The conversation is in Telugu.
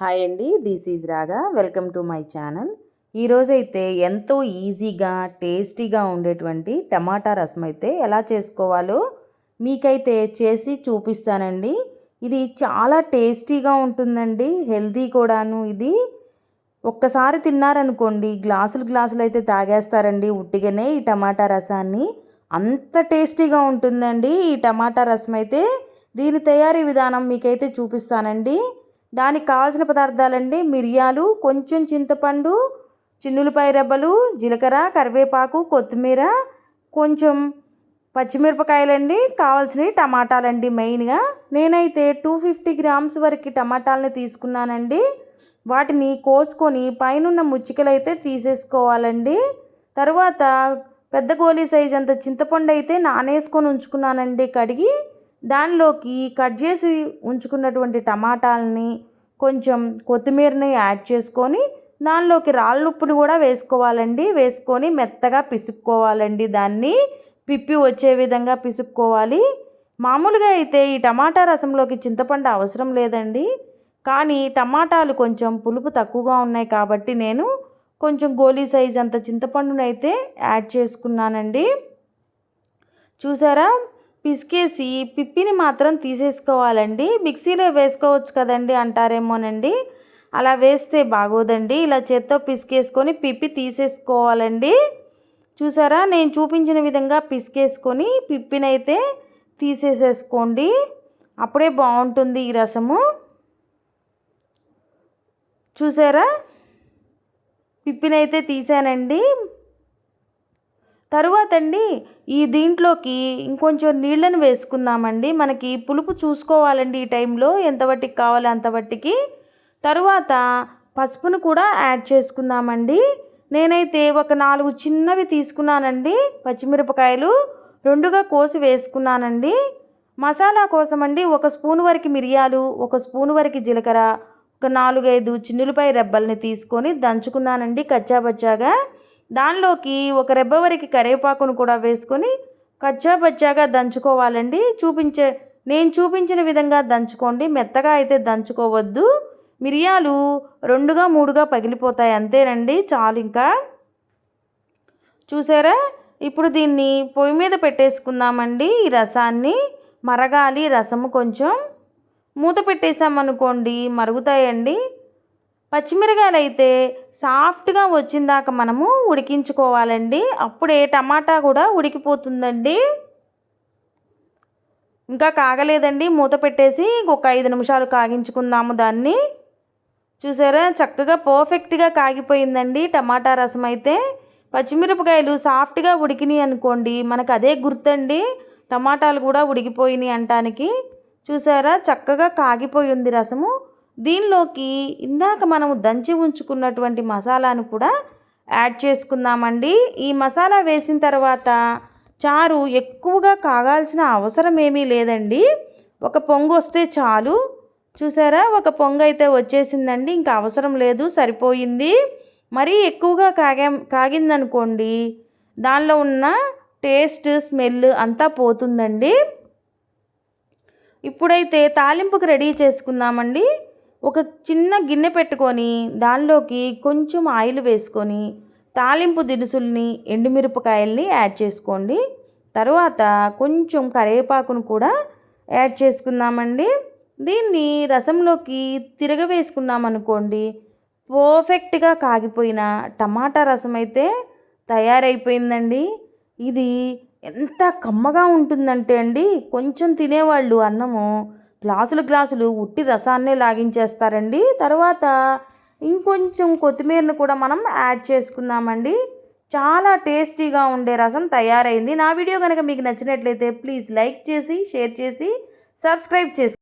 హాయ్ అండి this is Raga. Welcome to my channel. ఈరోజైతే ఎంతో ఈజీగా టేస్టీగా ఉండేటువంటి టమాటా రసం అయితే ఎలా చేసుకోవాలో మీకైతే చేసి చూపిస్తానండి. ఇది చాలా టేస్టీగా ఉంటుందండి హెల్తీ కూడాను ఇది. ఒక్కసారి తిన్నారనుకోండి గ్లాసులు గ్లాసులు అయితే తాగేస్తారండి ఉట్టిగానే ఈ టమాటా రసాన్ని. అంత టేస్టీగా ఉంటుందండి ఈ టమాటా రసం అయితే. దీని తయారీ విధానం మీకైతే చూపిస్తానండి. దానికి కావాల్సిన పదార్థాలండి మిరియాలు కొంచెం చింతపండు చిన్నులపాయ రెబ్బలు జీలకర్ర కరివేపాకు కొత్తిమీర కొంచెం పచ్చిమిరపకాయలండి. కావాల్సినవి టమాటాలండి మెయిన్గా. నేనైతే టూ ఫిఫ్టీ గ్రామ్స్ వరకు టమాటాలని తీసుకున్నానండి. వాటిని కోసుకొని పైనున్న ముచ్చికలు అయితే తీసేసుకోవాలండి. తర్వాత పెద్ద గోళీ సైజ్ అంత చింతపండు అయితే నానేసుకొని ఉంచుకున్నానండి కడిగి. దానిలోకి కట్ చేసి ఉంచుకున్నటువంటి టమాటాలని కొంచెం కొత్తిమీరని యాడ్ చేసుకొని దానిలోకి రాళ్ళుప్పుని కూడా వేసుకోవాలండి. వేసుకొని మెత్తగా పిసుక్కోవాలండి. దాన్ని పిప్పి వచ్చే విధంగా పిసుక్కోవాలి. మామూలుగా అయితే ఈ టమాటా రసంలోకి చింతపండు అవసరం లేదండి. కానీ టమాటాలు కొంచెం పులుపు తక్కువగా ఉన్నాయి కాబట్టి నేను కొంచెం గోలీ సైజ్ అంత చింతపండునైతే యాడ్ చేసుకున్నానండి. చూసారా? పిసికేసి పిప్పిని మాత్రం తీసేసుకోవాలండి. మిక్సీలో వేసుకోవచ్చు కదండి అంటారేమోనండి. అలా వేస్తే బాగోదండి. ఇలా చేత్తో పిసికేసుకొని పిప్పి తీసేసుకోవాలండి. చూసారా? నేను చూపించిన విధంగా పిసికేసుకొని పిప్పినైతే తీసేసేసుకోండి. అప్పుడే బాగుంటుంది ఈ రసము. చూసారా? పిప్పినైతే తీసానండి. తరువాత అండి ఈ దీంట్లోకి ఇంకొంచెం నీళ్ళను వేసుకుందామండి. మనకి పులుపు చూసుకోవాలండి ఈ టైంలో. ఎంత వట్టికి కావాలి అంత వట్టికి. తరువాత పసుపును కూడా యాడ్ చేసుకుందామండి. నేనైతే ఒక నాలుగు చిన్నవి తీసుకున్నానండి. పచ్చిమిరపకాయలు రెండుగా కోసి వేసుకున్నానండి. మసాలా కోసం అండి ఒక స్పూన్ వరకు మిరియాలు ఒక స్పూన్ వరకు జీలకర్ర ఒక నాలుగైదు చిన్నులపై రెబ్బల్ని తీసుకొని దంచుకున్నానండి కచ్చాబచ్చాగా దానిలోకి ఒక రెబ్బ వరకు కరివేపాకును కూడా వేసుకొని కచ్చాబచ్చాగా దంచుకోవాలండి. చూపించే నేను చూపించిన విధంగా దంచుకోండి. మెత్తగా అయితే దంచుకోవద్దు. మిరియాలు రెండుగా మూడుగా పగిలిపోతాయి. అంతేనండి. చాలు ఇంకా. చూసారా? ఇప్పుడు దీన్ని పొయ్యి మీద పెట్టేసుకుందామండి ఈ రసాన్ని. మరగాలి రసము కొంచెం. మూత పెట్టేసామనుకోండి మరుగుతాయండి. పచ్చిమిరకాయలు అయితే సాఫ్ట్గా వచ్చిందాక మనము ఉడికించుకోవాలండి. అప్పుడే టమాటా కూడా ఉడికిపోతుందండి. ఇంకా కాగలేదండి. మూత పెట్టేసి ఒక ఐదు నిమిషాలు కాగించుకుందాము దాన్ని. చూసారా? చక్కగా పర్ఫెక్ట్గా కాగిపోయిందండి టమాటా రసం అయితే. పచ్చిమిరపకాయలు సాఫ్ట్గా ఉడికినాయి అనుకోండి మనకు అదే గుర్తండి. టమాటాలు కూడా ఉడికిపోయినాయి అంటానికి. చూసారా? చక్కగా కాగిపోయి ఉంది రసము. దీనిలోకి ఇందాక మనము దంచి ఉంచుకున్నటువంటి మసాలాను కూడా యాడ్ చేసుకుందామండి. ఈ మసాలా వేసిన తర్వాత చారు ఎక్కువగా కాగాల్సిన అవసరం ఏమీ లేదండి. ఒక పొంగు వస్తే చాలు. చూసారా? ఒక పొంగు అయితే వచ్చేసిందండి. ఇంకా అవసరం లేదు సరిపోయింది. మరీ ఎక్కువగా కాగా కాగిందనుకోండి దానిలో ఉన్న టేస్ట్ స్మెల్ అంతా పోతుందండి. ఇప్పుడైతే తాలింపుకి రెడీ చేసుకుందామండి. ఒక చిన్న గిన్నె పెట్టుకొని దానిలోకి కొంచెం ఆయిల్ వేసుకొని తాలింపు దినుసుల్ని ఎండుమిరపకాయల్ని యాడ్ చేసుకోండి. తర్వాత కొంచెం కరివేపాకును కూడా యాడ్ చేసుకుందామండి. దీన్ని రసంలోకి తిరగవేసుకున్నామనుకోండి పర్ఫెక్ట్గా కాగిపోయిన టమాటా రసం అయితే తయారైపోయిందండి. ఇది ఎంత కమ్మగా ఉంటుందంటే అండి కొంచెం తినేవాళ్ళు అన్నము గ్లాసులు గ్లాసులు ఉట్టి రసాన్నే లాగించేస్తారండి. తర్వాత ఇంకొంచెం కొత్తిమీరను కూడా మనం యాడ్ చేసుకుందామండి. చాలా టేస్టీగా ఉండే రసం తయారైంది. నా వీడియో కనుక మీకు నచ్చినట్లయితే ప్లీజ్ లైక్ చేసి షేర్ చేసి సబ్స్క్రైబ్ చేసుకోండి